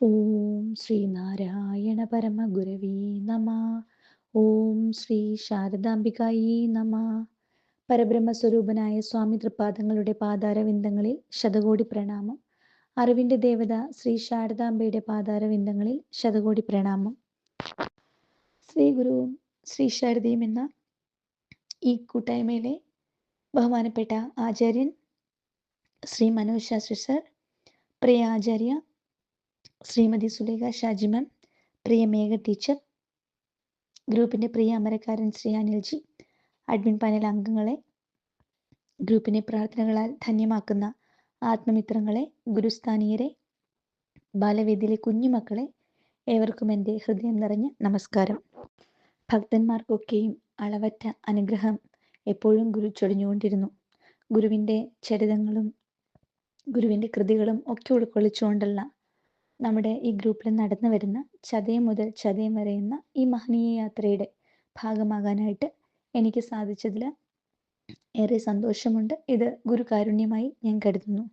ഓം ശ്രീനാരായണ പരമഗുരവേ നമ. ഓം ശ്രീ ശാരദാംബികായി നമ. പരബ്രഹ്മസ്വരൂപനായ സ്വാമി തൃപ്പാദങ്ങളുടെ പാതാരവിന്ദങ്ങളിൽ ശതകോടി പ്രണാമം. അറിവിന്റെ ദേവത ശ്രീ ശാരദാംബയുടെ പാതാരവിന്ദങ്ങളിൽ ശതകോടി പ്രണാമം. ശ്രീ ഗുരുവും ശ്രീ ശാരദയും എന്ന ഈ കൂട്ടായ്മയിലെ ബഹുമാനപ്പെട്ട ആചാര്യൻ ശ്രീ മനോജ് ശാസ്ത്രി സർ പ്രിയ ആചാര്യ ശ്രീമതി സുലേഖ ഷാജി മാം പ്രിയ മേഘ ടീച്ചർ ഗ്രൂപ്പിന്റെ പ്രിയ അമരക്കാരൻ ശ്രീ അനിൽജി അഡ്മിൻ പാനൽ അംഗങ്ങളെ ഗ്രൂപ്പിനെ പ്രാർത്ഥനകളാൽ ധന്യമാക്കുന്ന ആത്മമിത്രങ്ങളെ ഗുരുസ്ഥാനീയരെ ബാലവേദിയിലെ കുഞ്ഞുമക്കളെ ഏവർക്കും എന്റെ ഹൃദയം നിറഞ്ഞ നമസ്കാരം. ഭക്തന്മാർക്കൊക്കെയും അളവറ്റ അനുഗ്രഹം എപ്പോഴും ഗുരു ചൊടിഞ്ഞുകൊണ്ടിരുന്നു. ഗുരുവിന്റെ ചരിതങ്ങളും ഗുരുവിന്റെ കൃതികളും ഒക്കെ ഉൾക്കൊള്ളിച്ചുകൊണ്ടുള്ള നമ്മുടെ ഈ ഗ്രൂപ്പിൽ നടന്നു വരുന്ന ചതയം മുതൽ ചതയം വരെയുള്ള ഈ മഹനീയ യാത്രയുടെ ഭാഗമാകാനായിട്ട് എനിക്ക് സാധിച്ചതിൽ ഏറെ സന്തോഷമുണ്ട്. ഇത് ഗുരുകാരുണ്യമായി ഞാൻ കരുതുന്നു.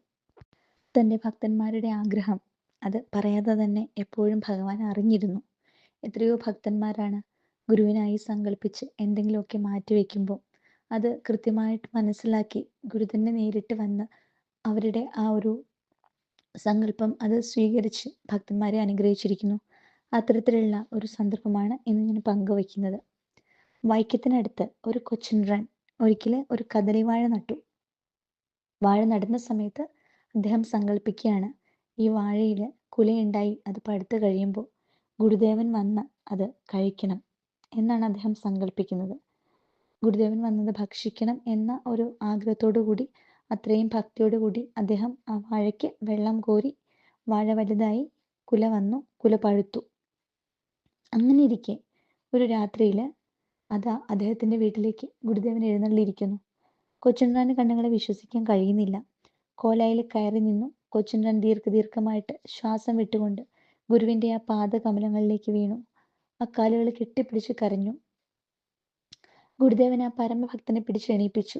തന്റെ ഭക്തന്മാരുടെ ആഗ്രഹം അത് പറയാതെ തന്നെ എപ്പോഴും ഭഗവാൻ അറിഞ്ഞിരുന്നു. എത്രയോ ഭക്തന്മാരാണ് ഗുരുവിനായി സങ്കല്പിച്ച് എന്തെങ്കിലുമൊക്കെ മാറ്റിവെക്കുമ്പോൾ അത് കൃത്യമായിട്ട് മനസ്സിലാക്കി ഗുരു തന്നെ നേരിട്ട് വന്ന് അവരുടെ ആ ഒരു സങ്കല്പം അത് സ്വീകരിച്ച് ഭക്തന്മാരെ അനുഗ്രഹിച്ചിരിക്കുന്നു. അത്തരത്തിലുള്ള ഒരു സന്ദർഭമാണ് ഇന്ന് ഞാൻ പങ്കുവയ്ക്കുന്നത്. വൈക്കത്തിനടുത്ത് ഒരു കൊച്ചിൻ റൺ ഒരിക്കൽ ഒരു കദളി വാഴ നട്ടു. വാഴ നടുന്ന സമയത്ത് അദ്ദേഹം സങ്കല്പിക്കുകയാണ് ഈ വാഴയിൽ കുലയുണ്ടായി അത് പഴുത്ത് കഴിയുമ്പോൾ ഗുരുദേവൻ വന്ന് അത് കഴിക്കണം എന്നാണ് അദ്ദേഹം സങ്കല്പിക്കുന്നത്. ഗുരുദേവൻ വന്നത് ഭക്ഷിക്കണം എന്ന ഒരു ആഗ്രഹത്തോടു കൂടി അത്രയും ഭക്തിയോടുകൂടി അദ്ദേഹം ആ വാഴയ്ക്ക് വെള്ളം കോരി വാഴ വലുതായി കുല വന്നു കുല പഴുത്തു. അങ്ങനെ ഇരിക്കെ ഒരു രാത്രിയിൽ അതാ അദ്ദേഹത്തിന്റെ വീട്ടിലേക്ക് ഗുരുദേവൻ എഴുന്നള്ളിയിരിക്കുന്നു. കൊച്ചുണ്ട്രാന് കണ്ണുകളെ വിശ്വസിക്കാൻ കഴിയുന്നില്ല. കോലായിൽ കയറി നിന്നു കൊച്ചുണ്ട്രാൻ ദീർഘദീർഘമായിട്ട് ശ്വാസം വിട്ടുകൊണ്ട് ഗുരുവിന്റെ ആ പാദകമലങ്ങളിലേക്ക് വീണു. ആ കാലുകൾ കെട്ടിപ്പിടിച്ച് കരഞ്ഞു. ഗുരുദേവൻ ആ പരമഭക്തനെ പിടിച്ച് എണീപ്പിച്ചു.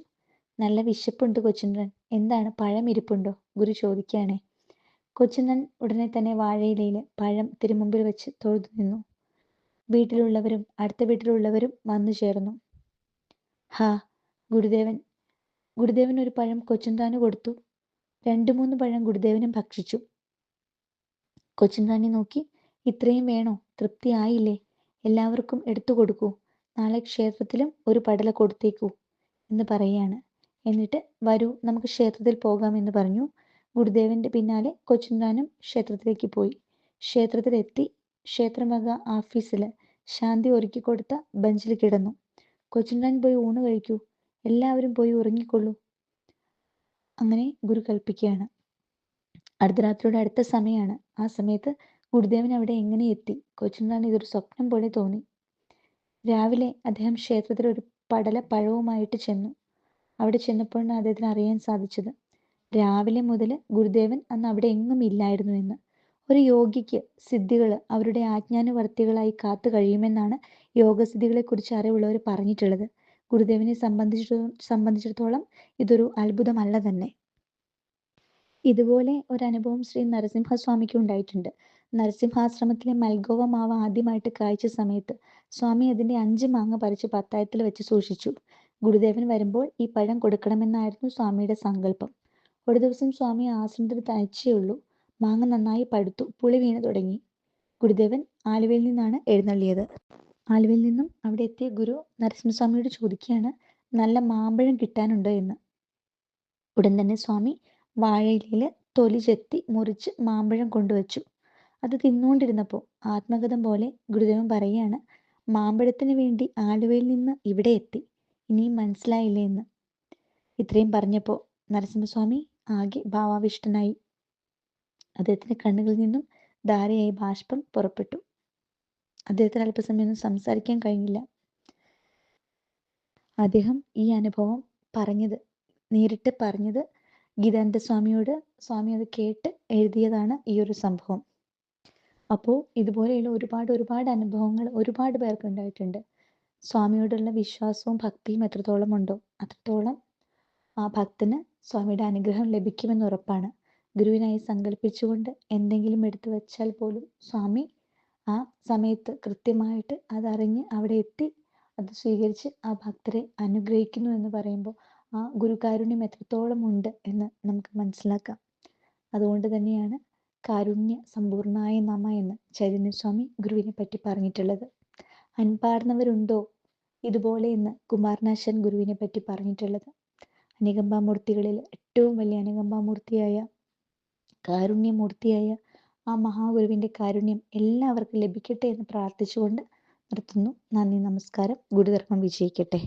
നല്ല വിശപ്പുണ്ട് കൊച്ചുണ്ണൻ എന്താണ്? പഴം ഇരിപ്പുണ്ടോ? ഗുരു ചോദിക്കുകയാണേ. കൊച്ചുണ്ണൻ ഉടനെ തന്നെ വാഴയിലയിൽ പഴം തിരുമുമ്പിൽ വെച്ച് തൊഴുതു നിന്നു. വീട്ടിലുള്ളവരും അടുത്ത വീട്ടിലുള്ളവരും വന്നു ചേർന്നു. ഹാ ഗുരുദേവൻ. ഗുരുദേവൻ ഒരു പഴം കൊച്ചുണ്ടാന് കൊടുത്തു. രണ്ടു മൂന്ന് പഴം ഗുരുദേവനും ഭക്ഷിച്ചു. കൊച്ചുണ്ടാനി നോക്കി ഇത്രയും വേണോ? തൃപ്തിയായില്ലേ എല്ലാവർക്കും എടുത്തു കൊടുക്കൂ. നാളെ ക്ഷേത്രത്തിലും ഒരു പടല കൊടുത്തേക്കൂ എന്ന് പറയുകയാണ്. എന്നിട്ട് വരൂ നമുക്ക് ക്ഷേത്രത്തിൽ പോകാം എന്ന് പറഞ്ഞു. ഗുരുദേവന്റെ പിന്നാലെ കൊച്ചുണ്ടാനും ക്ഷേത്രത്തിലേക്ക് പോയി. ക്ഷേത്രത്തിലെത്തി ക്ഷേത്രം വക ഓഫീസിൽ ശാന്തി ഒരുക്കി കൊടുത്ത ബെഞ്ചിൽ കിടന്നു. കൊച്ചുണ്ടാൻ പോയി ഊണ് കഴിക്കൂ. എല്ലാവരും പോയി ഉറങ്ങിക്കൊള്ളൂ. അങ്ങനെ ഗുരു കൽപ്പിക്കുകയാണ്. അർദ്ധരാത്രിയുടെ അടുത്ത സമയമാണ് ആ സമയത്ത് ഗുരുദേവൻ അവിടെ എങ്ങനെ എത്തി? കൊച്ചുണ്ടാൻ ഇതൊരു സ്വപ്നം പോലെ തോന്നി. രാവിലെ അദ്ദേഹം ക്ഷേത്രത്തിൽ ഒരു പടല പഴവുമായിട്ട് ചെന്നു. അവിടെ ചെന്നപ്പോഴാണ് അദ്ദേഹത്തിന് അറിയാൻ സാധിച്ചത്. രാവിലെ മുതൽ ഗുരുദേവൻ അന്ന് അവിടെ എങ്ങും ഇല്ലായിരുന്നു എന്ന്. ഒരു യോഗിക്ക് സിദ്ധികൾ അവരുടെ ആജ്ഞാനുവർത്തികളായി കാത്തു കഴിയുമെന്നാണ് യോഗസിദ്ധികളെക്കുറിച്ച് അറിവുള്ളവർ പറഞ്ഞിട്ടുള്ളത്. ഗുരുദേവനെ സംബന്ധിച്ചിട സംബന്ധിച്ചിടത്തോളം ഇതൊരു അത്ഭുതമല്ല തന്നെ. ഇതുപോലെ ഒരു അനുഭവം ശ്രീ നരസിംഹസ്വാമിക്ക് ഉണ്ടായിട്ടുണ്ട്. നരസിംഹാശ്രമത്തിലെ മൽഗോവ മാവ് ആദ്യമായിട്ട് കായ്ച്ച സമയത്ത് സ്വാമി അതിന്റെ അഞ്ച് മാങ്ങ പറിച്ച് പത്തായത്തിൽ വെച്ച് സൂക്ഷിച്ചു. ഗുരുദേവൻ വരുമ്പോൾ ഈ പഴം കൊടുക്കണമെന്നായിരുന്നു സ്വാമിയുടെ സങ്കല്പം. ഒരു ദിവസം സ്വാമി ആശ്രമത്തിൽ തനിച്ചേ ഉള്ളൂ മാങ്ങ നന്നായി പഴുത്തു പുളി വീണു തുടങ്ങി. ഗുരുദേവൻ ആലുവയിൽ നിന്നാണ് എഴുന്നള്ളിയത്. ആലുവയിൽ നിന്നും അവിടെ എത്തിയ ഗുരു നരസിംഹസ്വാമിയോട് ചോദിക്കുകയാണ് നല്ല മാമ്പഴം കിട്ടാനുണ്ടോ എന്ന്? ഉടൻ തന്നെ സ്വാമി വാഴയിലയിൽ തൊലി ചെത്തി മുറിച്ച് മാമ്പഴം കൊണ്ടുവച്ചു. അത് തിന്നുകൊണ്ടിരുന്നപ്പോൾ ആത്മകഥം പോലെ ഗുരുദേവൻ പറയുകയാണ് മാമ്പഴത്തിന് വേണ്ടി ആലുവയിൽ നിന്ന് ഇവിടെ എത്തി. ഇനിയും മനസ്സിലായില്ലേ എന്ന് ഇത്രയും പറഞ്ഞപ്പോൾ നരസിംഹസ്വാമി ആകെ ഭാവാവിഷ്ടനായി. അദ്ദേഹത്തിന്റെ കണ്ണുകളിൽ നിന്നും ധാരയായി ബാഷ്പം പുറപ്പെട്ടു. അദ്ദേഹത്തിന് അല്പസമയം സംസാരിക്കാൻ കഴിഞ്ഞില്ല. അദ്ദേഹം ഈ അനുഭവം പറഞ്ഞത് നേരിട്ട് പറഞ്ഞത് ഗീതാനന്ദ സ്വാമിയോട് സ്വാമി അത് കേട്ട് എഴുതിയതാണ് ഈ ഒരു സംഭവം. അപ്പോൾ ഇതുപോലെയുള്ള ഒരുപാട് ഒരുപാട് അനുഭവങ്ങൾ ഒരുപാട് പേർക്ക് ഉണ്ടായിട്ടുണ്ട്. സ്വാമിയോടുള്ള വിശ്വാസവും ഭക്തിയും എത്രത്തോളം ഉണ്ടോ അത്രത്തോളം ആ ഭക്തന് സ്വാമിയുടെ അനുഗ്രഹം ലഭിക്കുമെന്ന് ഉറപ്പാണ്. ഗുരുവിനായി സങ്കല്പിച്ചുകൊണ്ട് എന്തെങ്കിലും എടുത്തു വെച്ചാൽ പോലും സ്വാമി ആ സമയത്ത് കൃത്യമായിട്ട് അതറിഞ്ഞ് അവിടെ എത്തി അത് സ്വീകരിച്ച് ആ ഭക്തരെ അനുഗ്രഹിക്കുന്നു എന്ന് പറയുമ്പോൾ ആ ഗുരുകാരുണ്യം എത്രത്തോളം ഉണ്ട് എന്ന് നമുക്ക് മനസ്സിലാക്കാം. അതുകൊണ്ട് തന്നെയാണ് കാരുണ്യ സമ്പൂർണായ നമ എന്ന് ചൈതന്യസ്വാമി ഗുരുവിനെ പറ്റി പറഞ്ഞിട്ടുള്ളത്. അൻപാർന്നവരുണ്ടോ? ഇതുപോലെ ഇന്ന് കുമാരനാശൻ ഗുരുവിനെ പറ്റി പറഞ്ഞിട്ടുള്ളത്. അനുകമ്പാമൂർത്തികളിൽ ഏറ്റവും വലിയ അനുകമ്പാമൂർത്തിയായ കാരുണ്യമൂർത്തിയായ ആ മഹാഗുരുവിന്റെ കാരുണ്യം എല്ലാവർക്കും ലഭിക്കട്ടെ എന്ന് പ്രാർത്ഥിച്ചുകൊണ്ട് നിർത്തുന്നു. നന്ദി നമസ്കാരം. ഗുരുധർമ്മം വിജയിക്കട്ടെ.